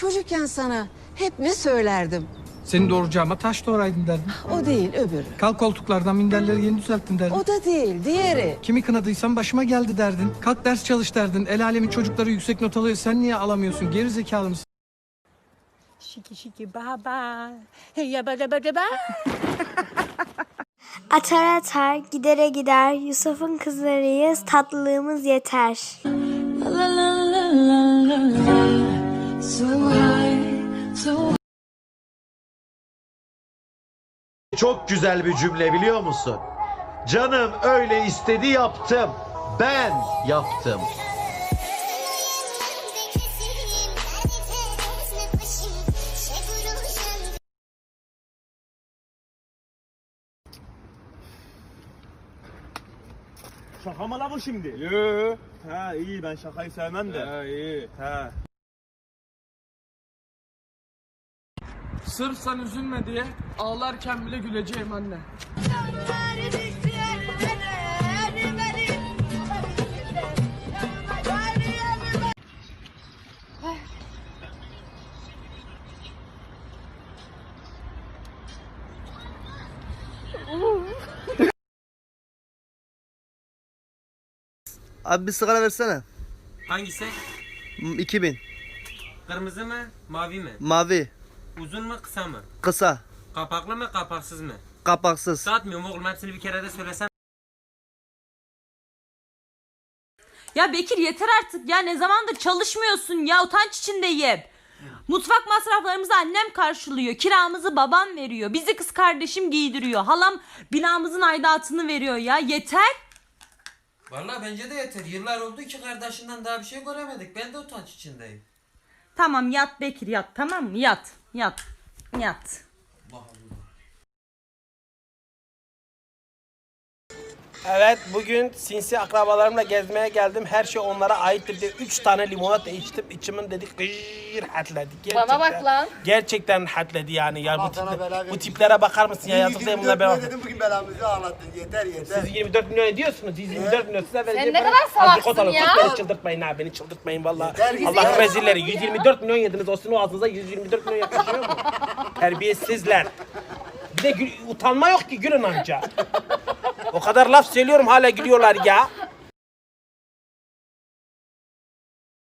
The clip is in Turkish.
Çocukken sana hep ne söylerdim? Seni doğuracağıma taş doğraydın derdin. O değil öbürü. Kalk koltuklardan minderleri yeni düzelttin derdin. O da değil diğeri. Kimi kınadıysam başıma geldi derdin. Kalk ders çalış derdin. El alemin çocukları yüksek not alıyor. Sen niye alamıyorsun? Geri zekalı mısın? Şiki şiki baba. Hey ya bada bada ba. Atar atar, gidere gider, Yusuf'un kızlarıyız, tatlılığımız yeter. Çok güzel bir cümle biliyor musun? Canım öyle istedi yaptım. Ben yaptım. Şaka mı la bu şimdi? Yoo. Ha iyi ben şakayı sevmem de. Ha iyi. Ha. Sırf sen üzülme diye ağlarken bile güleceğim anne. Abi bir sigara versene. Hangisi? M- 2000. Kırmızı mı, mavi mi? Mavi. Uzun mu, kısa mı? Kısa. Kapaklı mı, kapaksız mı? Kapaksız. Satmıyorum oğlum hepsini bir kere de söylesem. Ya Bekir yeter artık ya ne zamandır çalışmıyorsun ya utanç içindeyim. Mutfak masraflarımızı annem karşılıyor. Kiramızı babam veriyor. Bizi kız kardeşim giydiriyor. Halam binamızın aidatını veriyor ya. Yeter. Vallahi bence de yeter. Yıllar oldu ki kardeşinden daha bir şey göremedik. Ben de utanç içindeyim. Tamam yat Bekir yat tamam mı? Yat. Yat. Yat. Evet bugün sinsi akrabalarımla gezmeye geldim. Her şey onlara aittir diye 3 tane limonata içtim. İçimin dedik gıyır hatledi. Gerçekten, Bana bak lan. Gerçekten hatledi yani. ya bu, tiple- bu tiplere bakar mısın ya? Yazık değil bunlar ben. dedim bugün belamızı ağlattın. Yeter yeter. Siz 24 milyon ediyorsunuz. Siz 24 milyon size vereceğim. ne kadar salaksın ya. Beni çıldırtmayın ha. Beni çıldırtmayın valla. Allah'ın rezilleri. 124 milyon yediniz. Olsun o ağzınıza 124 milyon yaklaşıyor mu? Terbiyesizler. Bir de utanma yok ki gülün anca. O kadar laf söylüyorum hala gülüyorlar ya.